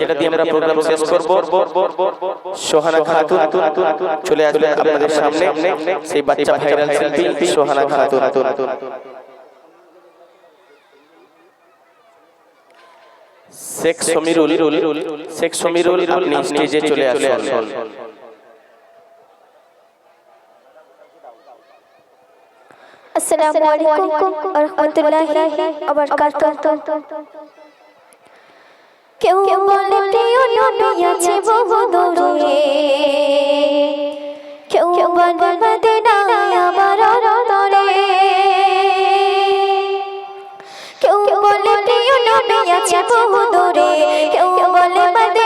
যেটা দিয়ে আমরা প্রোগ্রাম শেষ করব। সোহানা খাতুন চলে আসবে আপনাদের সামনে। সেই বাচ্চা ভাইরাল শিল্পী সোহানা খাতুন। শেখ সমীরুল শেখ সমীরুল আপনি স্টেজে চলে আসুন। আসসালামু আলাইকুম। ওয়া রাহমাতুল্লাহি ওয়া বারাকাতুহু। কেউ বলে প্রিয় নবী আছে বহু দূরে। কেউ বলে মদিনায় আমার অন্তরে। কেউ বলে প্রিয় নবী আছে বহু দূরে। কেউ বলে মদিনায়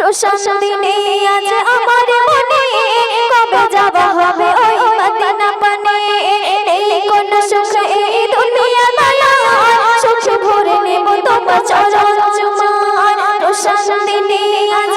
প্রশান্তি নেই, আজ আমার মনে। কবে যাব হবে ওই মদিনা পানে এই কোন সুখ এই দুনিয়া মালা সুখ ভরে নেব তোমার চরণ চুমা। প্রশান্তি নেই, আজ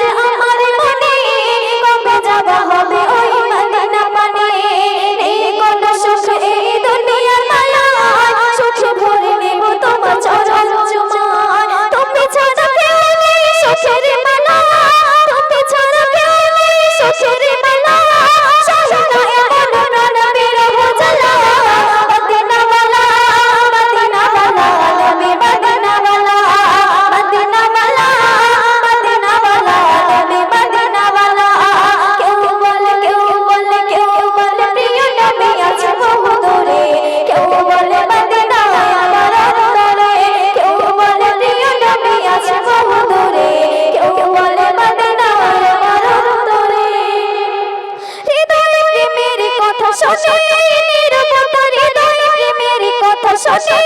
আমার অন্তরে। হৃদয় প্রেমের কথা শোনে?